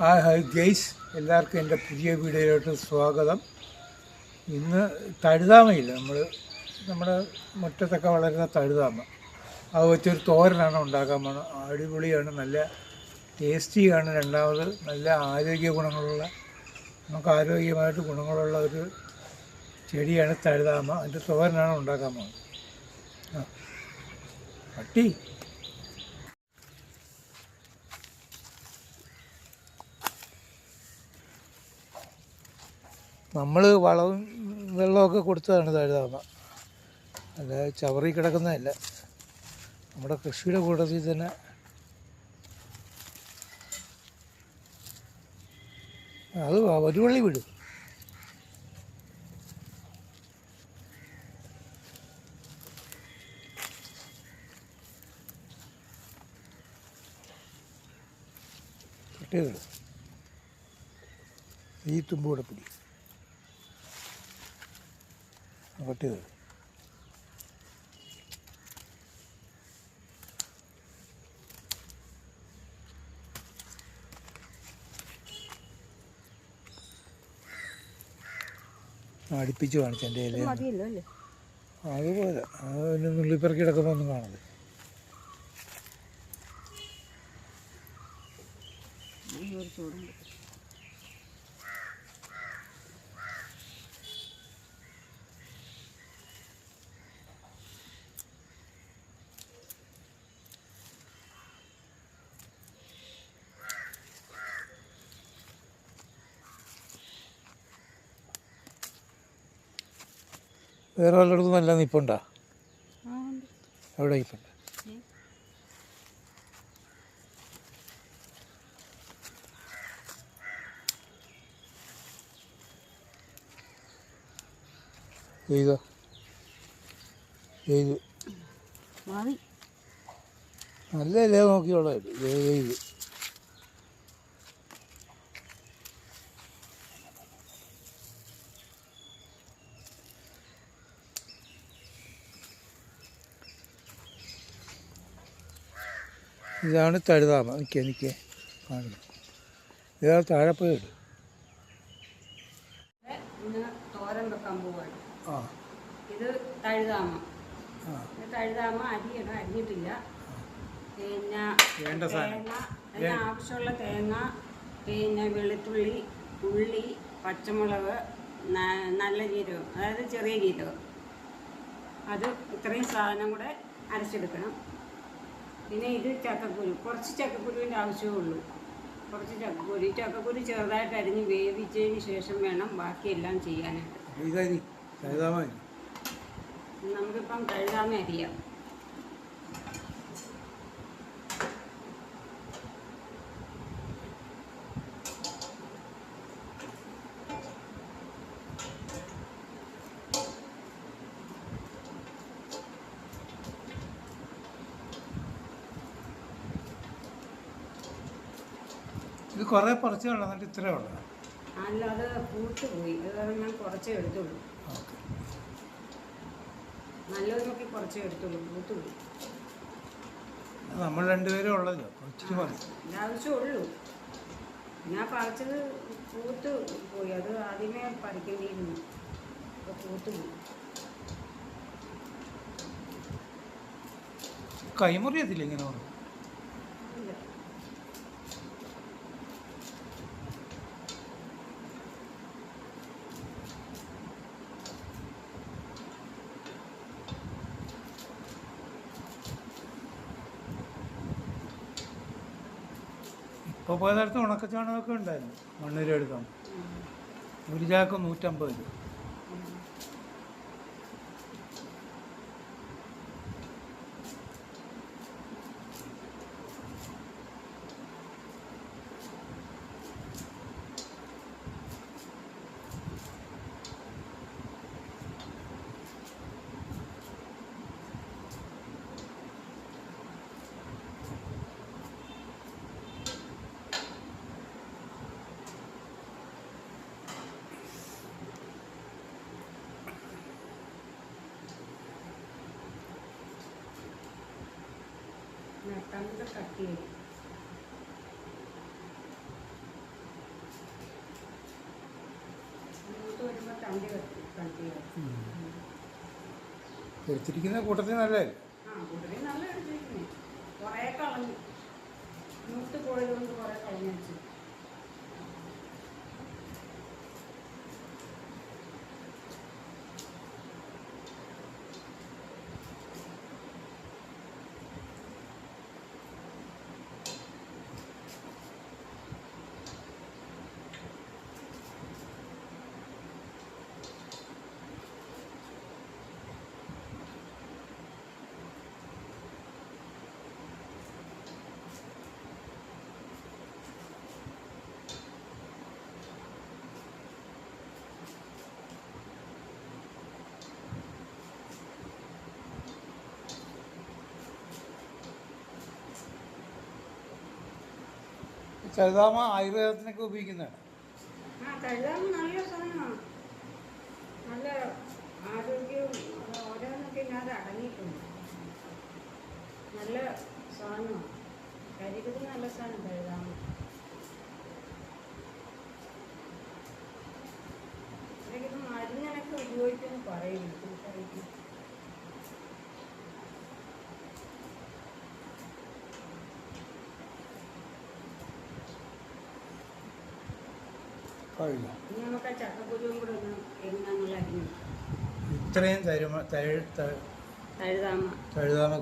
Hi hi guys എല്ലാവർക്കും എന്റെ പുതിയ വീഡിയോയിലോട്ട് സ്വാഗതം. ഇന്ന് തഴുതാമയില്ല. നമ്മൾ നമ്മുടെ മുറ്റത്തൊക്കെ വളരുന്ന തഴുതാമ. അത് വെച്ചൊരു തോരനാണ് ഉണ്ടാക്കാൻ പോകുന്നത് അടിപൊളിയാണ് നല്ല ടേസ്റ്റിയാണ്. രണ്ടാമത് നല്ല ആരോഗ്യ ഗുണങ്ങളുള്ള നമുക്ക് ആരോഗ്യമായിട്ട് ഗുണങ്ങളുള്ള ഒരു ചെടിയാണ് തഴുതാമ. അതിന്റെ തോരനാണ് ഉണ്ടാക്കാൻ പോകുന്നത് പട്ടി. നമ്മൾ വളവും വെള്ളമൊക്കെ കൊടുത്തതാണ് തഴുതാമ അല്ല ചവറി കിടക്കുന്നതല്ല. നമ്മുടെ കൃഷിയുടെ കൂട്ടത്തിൽ തന്നെ അത് ഒരു വള്ളി വിടും. കട്ടിയത് ഈ തുമ്പോടെ കൂടെ പിടി കട്ടിയത് അടുപ്പിച്ച് കാണിച്ചു എന്റെ ഇല അതുപോലെ അത് പിന്നെ നുള്ളിപ്പറക്കി കിടക്കുമ്പോൾ ഒന്നും കാണത് ഈ വേറെ വല്ലയിടത്തും നല്ല നിപ്പുണ്ടാ? അവിടെ എവിടെ നിപ്പുണ്ട്. ചെയ്തോ ചെയ്തു നല്ലതല്ലേ നല്ല ഇല നോക്കിയോളൂ ചെയ്തു ഇതാണ് തഴുതാമ എനിക്ക് എനിക്ക് കാണുന്നു ഇതാണ് താഴെ പോയി ഇടും തോരൻ വെക്കാൻ പോവാണ്. ഇത് തഴുതാമ ആ. ഇത് തഴുതാമ അരിയണം. അരിഞ്ഞിട്ടില്ല. പിന്നെ വേണ്ട സാധനം. തേങ്ങ ആവശ്യമുള്ള തേങ്ങ പിന്നെ വെളുത്തുള്ളി ഉള്ളി പച്ചമുളക് നല്ല ജീരകം. അതായത് ചെറിയ ജീരകം. അത് ഇത്രയും സാധനം കൂടെ അരച്ചെടുക്കണം. പിന്നെ ഇത് ചക്കക്കുരു. കുറച്ച് ചക്കക്കുരുവിന്റെ ആവശ്യമേ ഉള്ളൂ. കുറച്ച് ചക്കക്കുരു. ഈ ചക്കക്കുരു ചെറുതായിട്ട് അരിഞ്ഞ് വേവിച്ചതിന് ശേഷം വേണം ബാക്കിയെല്ലാം ചെയ്യാനായിട്ട്. നമുക്കിപ്പം കഴുകാമെന്ന് അരിയാം കുറേ കുറച്ചേ ഉള്ളൂ എന്നിട്ട് ഇത്രേ ഉള്ളൂ. അത് പൂത്ത് പോയി അത് ഞാൻ കുറച്ചേ എടുത്തുള്ളൂ. നല്ലത് നോക്കി കുറച്ചേ എടുത്തുള്ളൂ. പൂത്ത് പോയി നമ്മൾ രണ്ടുപേരും ഉള്ളല്ലോ ഇച്ചിരി ആവശ്യമുള്ളൂ ഞാൻ പറിച്ചത് പൂത്ത് പോയി. അത് ആദ്യമേ പറിക്കേണ്ടിയിരുന്നു. അപ്പോൾ പൂത്ത് പോയി കൈമുറിയത്തില്ല ഇങ്ങനെ പറഞ്ഞു ഇല്ല. ഇപ്പോൾ പോയ നേരത്ത് ഉണക്കച്ചാണകമൊക്കെ ഉണ്ടായിരുന്നു. മണ്ണിരെടുക്കാൻ. ഒരു ചാക്ക് നൂറ്റമ്പത് രൂപ. matando കട്ട് ചെയ്യും പൊരിച്ചിരിക്കുന്ന കൂട്ടത്തിൽ നല്ലതല്ലേ ചരിതാമ ആയുർവേദത്തിനൊക്കെ ഉപയോഗിക്കുന്നതാണ്. നല്ല സാധനമാണ്. അടങ്ങിയിട്ടുണ്ട്. നല്ല പറയുന്നു എനിക്കറിയില്ല കഴിയില്ല ഇനി നമുക്ക് ആ ചക്കക്കുരുവും കൂടെ ഒന്ന് എങ്ങനെയാണെന്നുള്ള അരിഞ്ഞു ഇത്രയും തരുമ തഴുതാമ.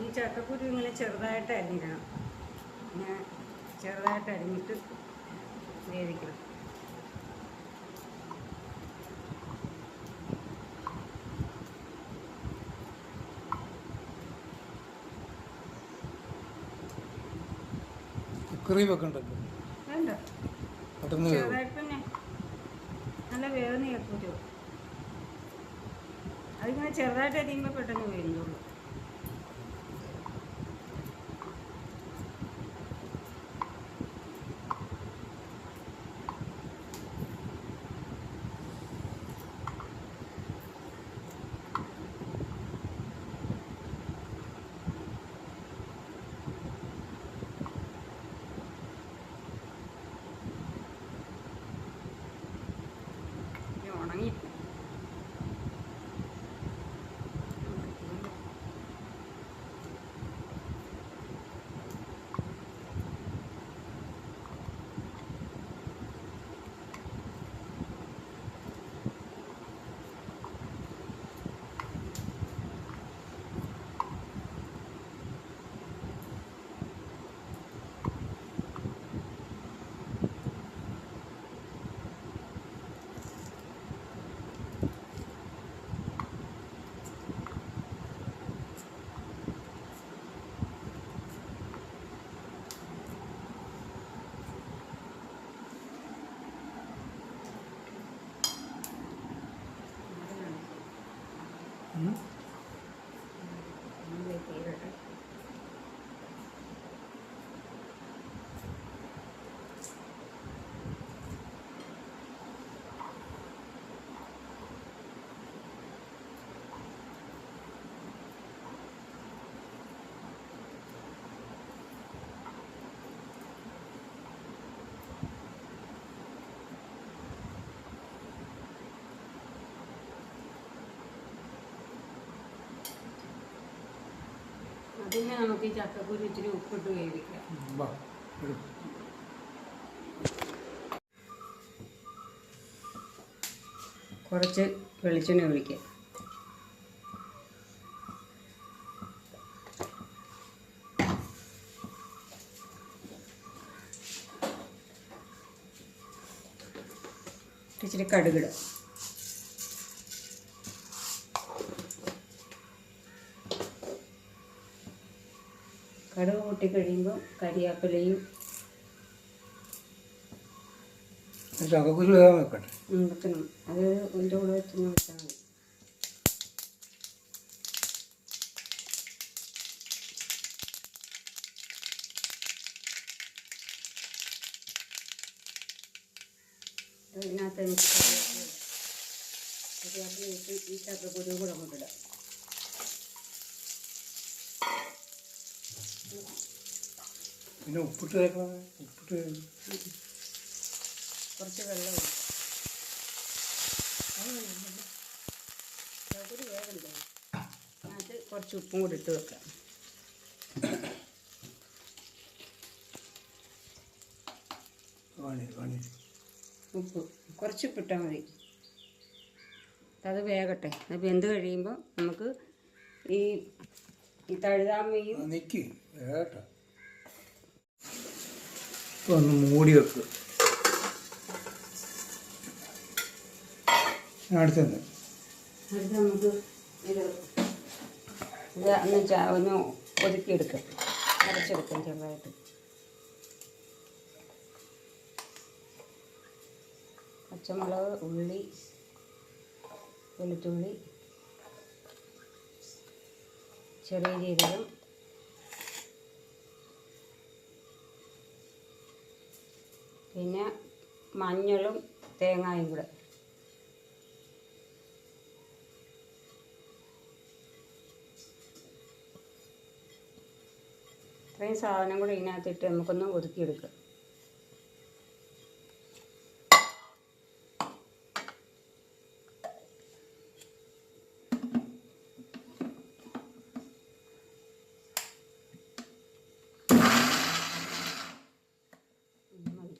ഈ ചക്കക്കുരു ഇങ്ങനെ ചെറുതായിട്ട് അരിഞ്ഞിടണം. ഞാൻ ചെറുതായിട്ട് അരിഞ്ഞിട്ട് വേവിക്കണം. കുക്കറി വെക്കണ്ടല്ലോ പെട്ടെന്ന് നല്ല വേദന അതിങ്ങനെ ചെറുതായിട്ട് അരിയുമ്പോൾ പെട്ടെന്ന് വേവുന്നുള്ളൂ അതിനെ നമുക്ക് ഈ ചക്കക്കുരു ഇച്ചിരി ഉപ്പിട്ട് വേവിക്കാം. കുറച്ച് വെളിച്ചെണ്ണ ഒഴിക്കുക. ഇച്ചിരി കടുകിടുക കടുക് കരിയാപ്പിലയും ചക്കക്കുരു വേഗം വെക്കട്ടെ. ഉം, വെക്കണം. അത് ഇതിന്റെ കൂടെ വെച്ചൊന്ന് വെച്ചാൽ മതി. ഇതിനകത്ത് എനിക്ക് കറിവേപ്പില കറിവേപ്പില ഈ ചക്കക്കുരു കൂടെ കൊണ്ടിടാം പിന്നെ ഉപ്പിട്ട് വെക്കണം ഉപ്പിട്ട് കുറച്ച് വെള്ളം ചക്കക്കുരു വേഗണ്ടേ അത് കുറച്ച് ഉപ്പും കൂടി ഇട്ട് വെക്കാം. ഉപ്പ്. കുറച്ച് ഉപ്പിട്ടാൽ മതി. അത് വേകട്ടെ അത് വെന്ത് കഴിയുമ്പോൾ നമുക്ക് ഈ ഈ തഴുതാമയും നിൽക്കി കേട്ടോ. ഇപ്പൊ ഒന്ന് മൂടി വെക്ക്. അടുത്തത് അടുത്ത് നമുക്ക് ഇത് ഇത് ഒന്ന് ചാ- ഒന്ന് ഒതുക്കിയെടുക്കാം. അരച്ചെടുക്കാം ചെറുതായിട്ട്. പച്ചമുളക് ഉള്ളി വെളുത്തുള്ളി ചെറിയ ജീരകം പിന്നെ മഞ്ഞളും തേങ്ങായും കൂടെ. ഇത്രയും സാധനം കൂടെ ഇതിനകത്തിട്ട് നമുക്കൊന്ന് ഒതുക്കിയെടുക്കാം ഇത് മതി.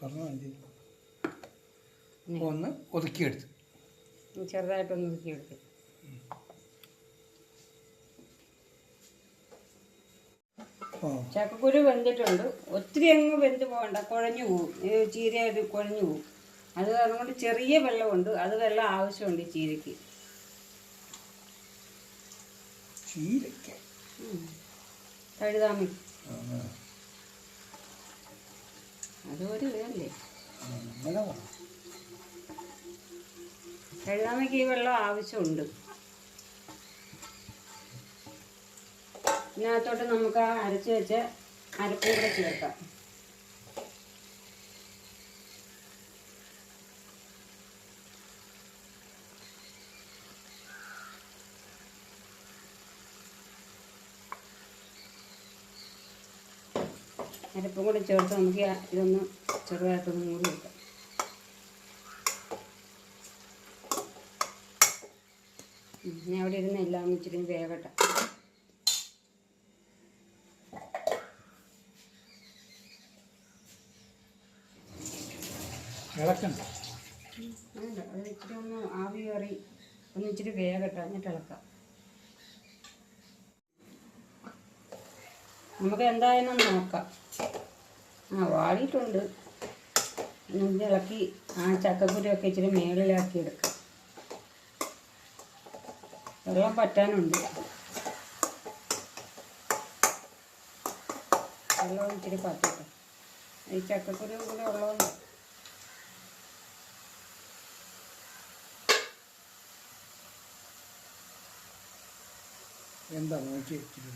തുറന്നു ഇനി ഒന്ന് ഒതുക്കിയെടുത്ത്. ചെറുതായിട്ടൊന്ന് ഒതുക്കിയെടുത്ത് ചക്കക്കുരു വെന്തിട്ടുണ്ട്. ഒത്തിരി അങ്ങ് വെന്ത് പോകണ്ട. കുഴഞ്ഞു പോകും ചീര ഒരു കുഴഞ്ഞു പോകും അത് അതുകൊണ്ട് ചെറിയ വെള്ളമുണ്ട്. അത് വെള്ളം ആവശ്യമുണ്ട് ഈ ചീരയ്ക്ക്. ചീരയ്ക്ക? തഴുതാമി ആ, അത് ഒരു ഇതല്ലേ ആ, അങ്ങനെ വേണം. തഴുതാമയ്ക്ക് ഈ വെള്ളം ആവശ്യമുണ്ട്. ഇതിനകത്തോട്ട് നമുക്ക് ആ അരച്ച് വെച്ച് അരപ്പും കൂടെ ചേർക്കാം. അരപ്പും കൂടെ ചേർത്ത് നമുക്ക് ഇതൊന്ന് ചെറുതായിട്ടൊന്ന് മൂടി വെക്കാം. ഞാൻ അവിടെ ഇരുന്ന് എല്ലാം ഇച്ചിരി വേകട്ടെ അത് ഇച്ചിരി ഒന്ന് ആവി കയറി ഒന്ന് ഇച്ചിരി വേകട്ടെ എന്നിട്ട് ഇളക്കാം. നമുക്ക് എന്തായാലും നോക്കാം. ആ വാടിയിട്ടുണ്ട്. ഇത് ഇളക്കി ആ ചക്കക്കുരുവൊക്കെ ഇച്ചിരി മേളിലാക്കി എടുക്കാം. വെള്ളം പറ്റാനുണ്ട്. വെള്ളം ഇച്ചിരി പറ്റട്ടെ. ഈ ചക്കക്കുരു കൂടെ ഉള്ളതുകൊണ്ട്. എന്താ നോക്കി വെച്ചിട്ട്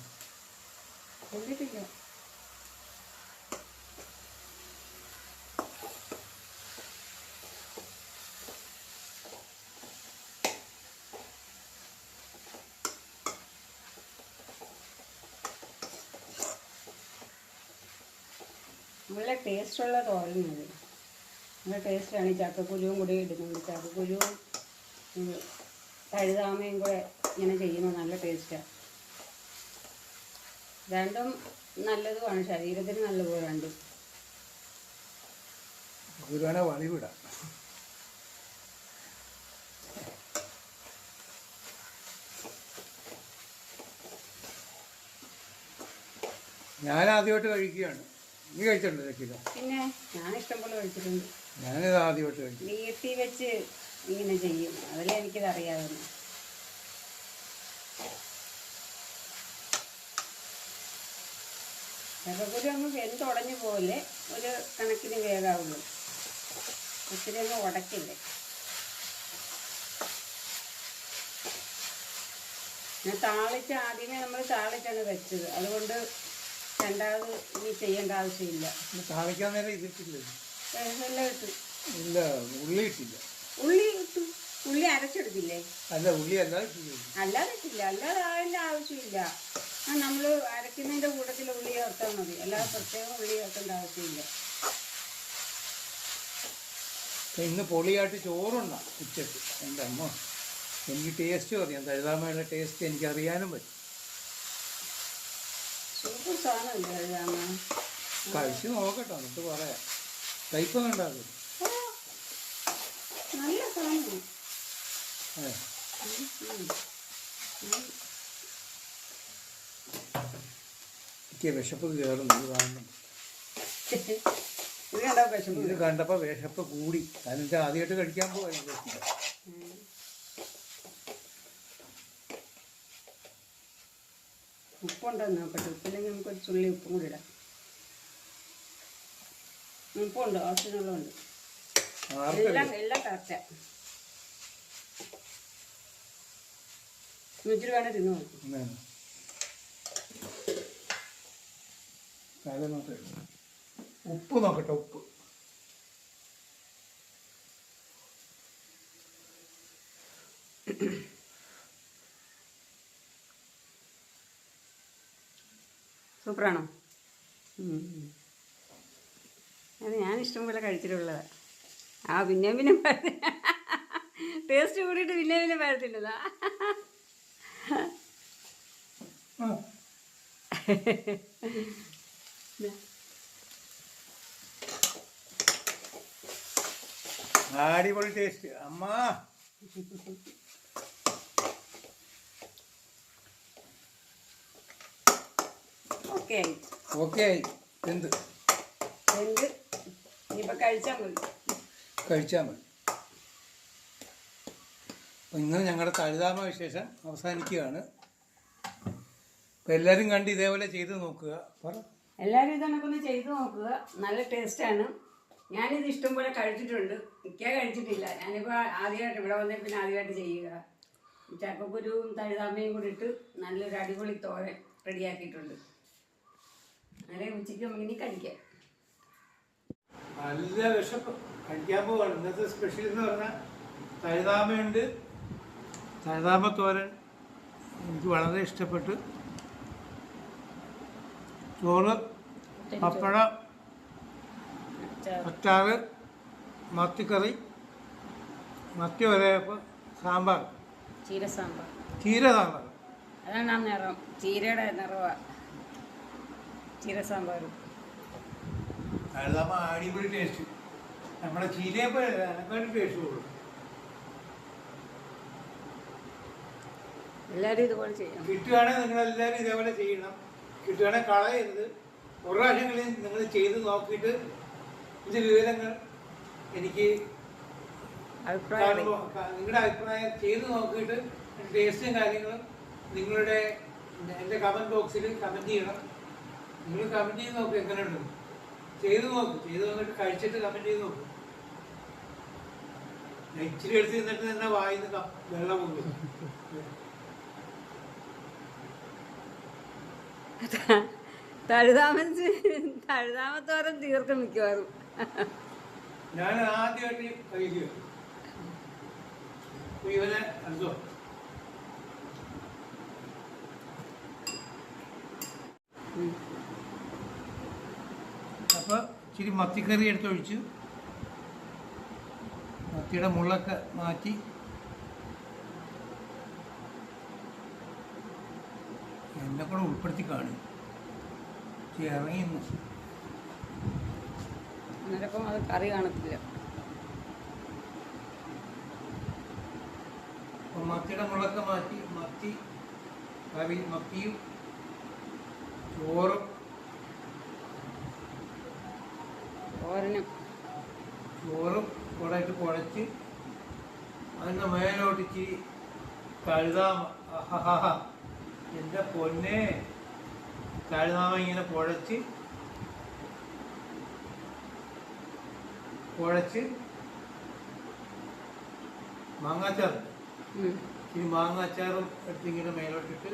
നല്ല ടേസ്റ്റുള്ള തോരനാണ് നല്ല ടേസ്റ്റാണ് ഈ ചക്കക്കുരുവും കൂടി ഇടുന്നത്. ചക്കക്കുരുവും കഴുതാമയും കൂടെ ഇങ്ങനെ ചെയ്യുന്നത് നല്ല ടേസ്റ്റാണ് രണ്ടും നല്ലതുമാണ്. ശരീരത്തിന് നല്ലത് രണ്ടും. ഞാൻ ആദ്യമായിട്ട് കഴിക്കുകയാണ്. നീ കഴിച്ചിട്ടുണ്ടോ പിന്നെ ഞാൻ ഇഷ്ടം പോലെ കഴിച്ചിട്ടുണ്ട്. ഞാനിത് ആദ്യമായിട്ട് കഴിച്ചു വീട്ടിൽ വെച്ച് ഇങ്ങനെ ചെയ്യും. അതല്ലേ എനിക്കിത് അറിയാവുന്നു. ചക്കക്കുരു അങ്ങ് വെന്തുടഞ്ഞു പോലെ ഒരു കണക്കിന് വേഗാവുള്ളൂ. ഒത്തിരി അങ്ങ് ഉടക്കില്ലേ ഞാൻ താളിച്ച് ആദ്യമേ നമ്മൾ താളിച്ചാണ് വെച്ചത്. അതുകൊണ്ട് രണ്ടാമത് ഇനി ചെയ്യേണ്ട ആവശ്യമില്ല. താളിക്കാൻ നേരം ഇതിട്ടില്ല? എല്ലാം ഇട്ടു. ഇല്ല ഉള്ളി ഇട്ടില്ല. ഉള്ളി ഇട്ടു. ഉള്ളി അരച്ചെടുത്തില്ലേ? അല്ല ഉള്ളി അല്ലാതെ അല്ലാതെ ഇട്ടില്ല. അല്ലാതെ അതിന്റെ ആവശ്യമില്ല. ആ നമ്മൾ അരയ്ക്കുന്നതിന്റെ കൂട്ടത്തിൽ ഉള്ളി ചേർത്താൽ മതി. അല്ലാതെ പ്രത്യേകം ഉള്ളി ചേർക്കേണ്ട ആവശ്യമില്ല. ഇന്ന് പൊളിയായിട്ട് ചോറുണ്ടാ ഉച്ചയ്ക്ക് എന്റെ അമ്മ എനിക്ക് ടേസ്റ്റ് അറിയാം തഴുതാമയുടെ ടേസ്റ്റ് എനിക്ക് അറിയാനും പറ്റും. കഴിച്ച് നോക്കട്ടോ എന്നിട്ട് പറയാം. കയ്പം നല്ല സാധനം. എനിക്ക് വിശപ്പ് കയറുന്നു ഇത് കണ്ടപ്പോ ഇത് കണ്ടപ്പോൾ വിശപ്പ്? കൂടി. അതിന്റെ ആദ്യമായിട്ട് കഴിക്കാൻ പോകാൻ ഉപ്പുണ്ടെന്ന് നോക്കട്ടെ. ഉപ്പില്ലെങ്കിൽ നമുക്കൊരു ചുള്ളി ഉപ്പും കൂടി ഇടാം. ഉപ്പുണ്ട്? ആവശ്യമുള്ളതുണ്ട് എല്ലാം എല്ലാം കറക്റ്റാ. ഇച്ചിരി വേണേ തിന്നു നോക്കും. ഉപ്പ് നോക്കട്ടെ ഉപ്പ്. സൂപ്പറാണോ. അത് ഞാൻ ഇഷ്ടം പോലെ കഴിച്ചിട്ടുള്ളതാണ് ആ പിന്നെ പിന്നെ ടേസ്റ്റ് കൂടിയിട്ട് പിന്നെ പിന്നെ പരത്തില്ലതാ ആ. അടിപൊളി ടേസ്റ്റ് അമ്മ. ഓക്കെ. ഓക്കെ. എന്ത്? എന്ത്? ഇനിയിപ്പോൾ കഴിച്ചാൽ മതി. കഴിച്ചാൽ മതി. അപ്പം ഇന്ന് ഞങ്ങളുടെ തഴുതാമ വിശേഷം അവസാനിക്കുകയാണ്. എല്ലാരും എല്ലാവരും കണ്ട് ഇതേപോലെ ചെയ്ത് നോക്കുക. പറ. എല്ലാവരും ഇതൊക്കെ ചെയ്ത് നോക്കുക. നല്ല ടേസ്റ്റാണ്. ഞാനിത് ഇഷ്ടം പോലെ കഴിച്ചിട്ടുണ്ട്. മിക്ക കഴിച്ചിട്ടില്ല. ഞാനിപ്പോൾ ആദ്യമായിട്ട് ഇവിടെ വന്നേ പിന്നെ ആദ്യമായിട്ട് ചെയ്യുക. ചക്കക്കുരുവും തഴുതാമയും കൂടി ഇട്ട് നല്ലൊരു അടിപൊളി തോരൻ റെഡിയാക്കിയിട്ടുണ്ട്. നല്ല ഉച്ചയ്ക്ക് നമുക്കിനി കഴിക്കാം. നല്ല വിശപ്പ്. കഴിക്കാൻ പോവാണ്. ഇന്നത്തെ സ്പെഷ്യൽ എന്ന് പറഞ്ഞാൽ തഴുതാമയുണ്ട്. തഴുതാമ തോരൻ എനിക്ക് വളരെ ഇഷ്ടപ്പെട്ടു. ചോറ് പപ്പടം അച്ചാറ് മത്തിക്കറി മത്തി വരയപ്പം സാമ്പാർ. ചീര സാമ്പാർ. ചീര സാമ്പാർ. അതാണ് ആ നിറം. ചീരയുടെ നിറവാ. ചീര സാമ്പാർ തഴുതാമ അടിപൊളി ടേസ്റ്റ് നമ്മുടെ ചീരയെ പോലെ അതിനെക്കാട്ടും ടേസ്റ്റ് കൂടും എല്ലാവരും ഇതുപോലെ ചെയ്യണം. കിട്ടുകയാണെങ്കിൽ നിങ്ങൾ എല്ലാവരും ഇതേപോലെ ചെയ്യണം. കിട്ടുകയാണെങ്കിൽ കളയരുത്. ഒരു പ്രാവശ്യങ്ങളിൽ നിങ്ങൾ ചെയ്ത് നോക്കിയിട്ട് ഇത് വിവരങ്ങൾ എനിക്ക് നിങ്ങളുടെ അഭിപ്രായം ചെയ്ത് നോക്കിയിട്ട് ടേസ്റ്റും കാര്യങ്ങളും നിങ്ങളുടെ എന്റെ കമന്റ് ബോക്സിൽ കമന്റ് ചെയ്യണം. നിങ്ങൾ കമന്റ് ചെയ്ത് എങ്ങനെ എങ്ങനെയുണ്ട് ചെയ്ത് നോക്ക് ചെയ്ത് വന്നിട്ട് കഴിച്ചിട്ട് കമന്റ് ചെയ്ത് നോക്കും. ഇച്ചിരി എടുത്ത് നിന്നിട്ട് തന്നെ വായിന്ന് ക- വെള്ളം പോകും തഴുതാമൻ തഴുതാമത്തോരം തീർക്കും മിക്കവാറും. ഞാൻ ആദ്യമായിട്ട് കഴിക്കുക ഇവനെ അടുത്തോ ഉം. അപ്പോൾ ഇച്ചിരി മത്തിക്കറി എടുത്തൊഴിച്ച് മത്തിയുടെ മുള്ളൊക്കെ മാറ്റി എന്നെ കൂടെ ഉൾപ്പെടുത്തി കാണും. അന്നേരം അത് കറി കാണത്തില്ല. മത്തിയുടെ മുളക്ക മാറ്റി മത്തി കറി മത്തിയും ചോറും ചോറും കൂടെ ഇട്ട് കുഴച്ച് അതിന്റെ മേലോട്ട് ഇച്ചിരി കഴുതാമ. എന്റെ പൊന്നെ. കഴുതാമ ഇങ്ങനെ കുഴച്ച് കുഴച്ച് മാങ്ങാച്ചാർ ഈ മാങ്ങാച്ചാറും എടുത്ത് ഇങ്ങനെ മേലോട്ടിട്ട്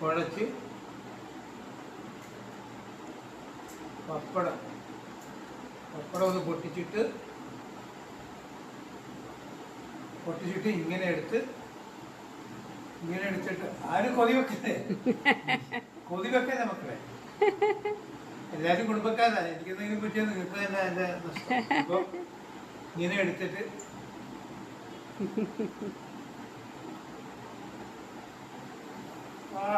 കുഴച്ച് പപ്പടം. പപ്പടം ഒന്ന് പൊട്ടിച്ചിട്ട് പൊട്ടിച്ചിട്ട് ഇങ്ങനെ എടുത്ത് ഇങ്ങനെ എടുത്തിട്ട് ആരും കൊതി വെക്കല്ലേ? കൊതി വെക്കല്ലേ മക്കളെ? എല്ലാവരും കുടുംബക്കാരാണ് എനിക്കെന്തെങ്കിലും പറ്റിയാൽ നിങ്ങൾക്ക് തന്നെ എന്റെ അപ്പോൾ ഇങ്ങനെ എടുത്തിട്ട് ആ.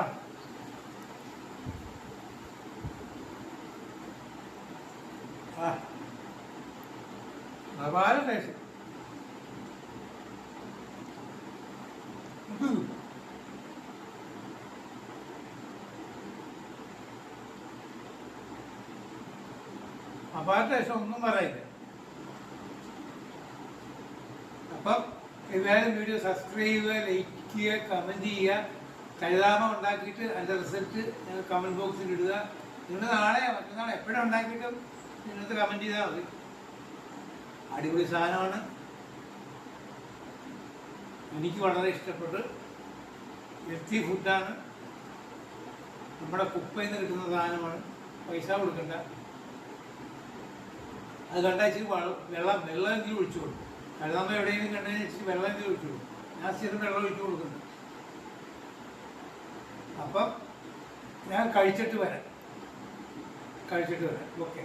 ആ. അപാര ടേസ്റ്റ്. അപാര ഒന്നും പറയില്ല. അപ്പം എല്ലാവരും വീഡിയോ സബ്സ്ക്രൈബ് ചെയ്യുക ലൈക്ക് ചെയ്യുക കമന്റ് ചെയ്യുക. കഴുതാമ ഉണ്ടാക്കിയിട്ട് അതിന്റെ റിസൾട്ട് കമന്റ് ബോക്സിൽ ഇടുക. നിങ്ങൾ നാളെ മറ്റന്നാളെ എപ്പോഴും ഉണ്ടാക്കിയിട്ടും നിങ്ങൾക്ക് കമന്റ് ചെയ്താൽ മതി. അടിപൊളി സാധനമാണ്. എനിക്ക് വളരെ ഇഷ്ടപ്പെട്ട്. ഹെൽത്തി ഫുഡാണ് നമ്മുടെ കുപ്പയിൽ നിന്ന് കിട്ടുന്ന സാധനമാണ്. പൈസ കൊടുക്കണ്ട. അത് കണ്ടാച്ച് വെള്ളം വെള്ളമെങ്കിലും ഒഴിച്ചു കൊടുക്കും. കഴുതാമ്പ എവിടെയെങ്കിലും കണ്ടതിന് ഇച്ചിരി വെള്ളമെങ്കിലും ഒഴിച്ചു കൊടുക്കും. ഞാൻ സ്ഥിരം വെള്ളം ഒഴിച്ചു കൊടുക്കുന്നുണ്ട് അപ്പം ഞാൻ കഴിച്ചിട്ട് വരാം. കഴിച്ചിട്ട് വരാം. ഓക്കെ